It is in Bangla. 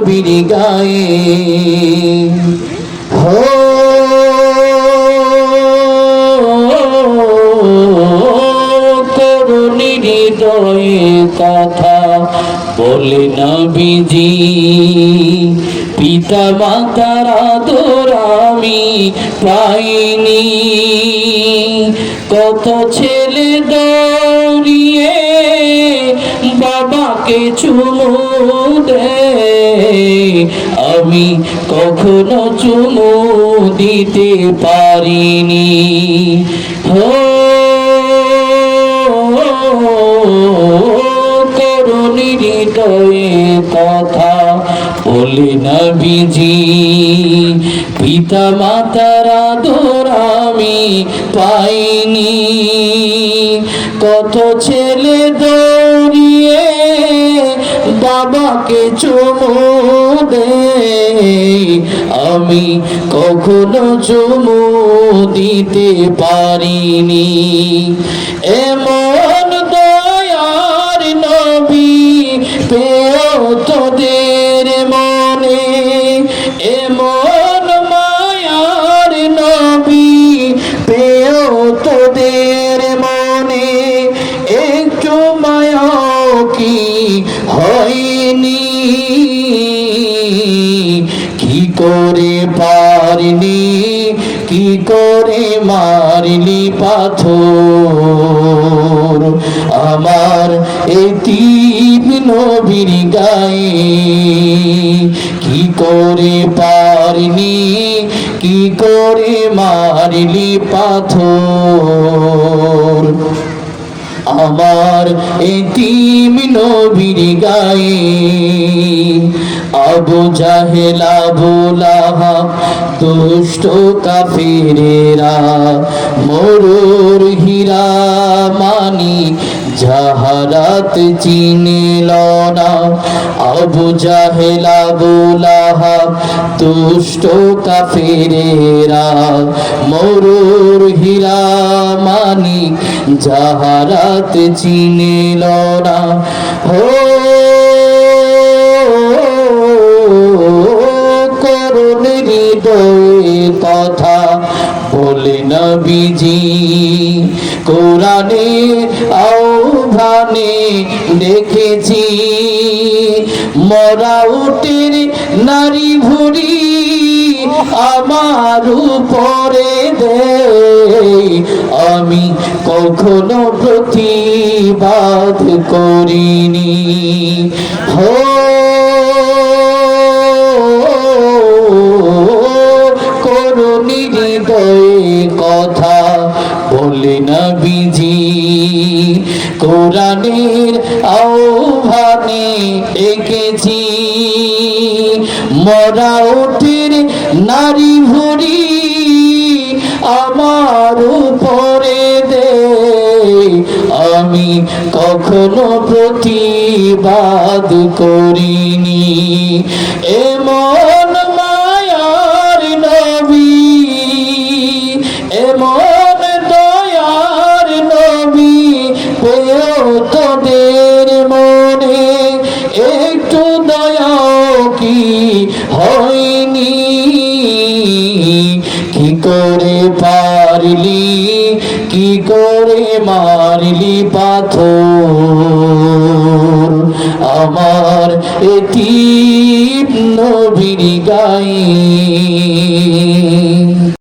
নবীর গায়ে। হো, করুণী হৃদয়ে কথা বলে নবীজি। পিতা মাতার আদর আমি পাইনি। কত ছেলে দৌড়িয়ে বাবাকে চুমু দেয় আমি কখনো চুমু দিতে পারিনি। হো হৃদয়ে কথা বলি নবীজি। পিতা মাতার আদর আমি পাইনি। কত ছেলে দৌড়িয়ে বাবাকে চুমু আমি কখনো চুমু দিতে পারিনি। এমন দয়ার নবী পেও তোদের মনে, এমন কি করে পারিনি কি করে মারলি পাথর? আমার এতিম নবীর গায়ে কি করে পারিনি কি করে মারলি পাথর? আমার এতিম নবীর গায়ে আবু জাহেল লাহাব দুষ্ট কাফিরেরা, মরুর হীরা মানি, জাহারাত চিনিল না। আবু জাহেল লাহাব দুষ্ট কাফিরেরা, মরুর হীরা মানি, জাহারাত চিনিল না। হো নবীজি কোরআনে আহ্বানে দেখেছি, মরা উটের নারী ভুরি আমার উপরে দে আমি কখনো প্রতিবাদ করিনি। হো করুণী হৃদয়ে কথা বলে না বিজি কোরআনের আহ্বানে এঁকেছি। মরা ওঠের নারী ভরি আমার উপরে দে। আমি কখনো প্রতিবাদ করিনি। এমন করে পারলি? কি করে মারলি পাথর? আমার এটি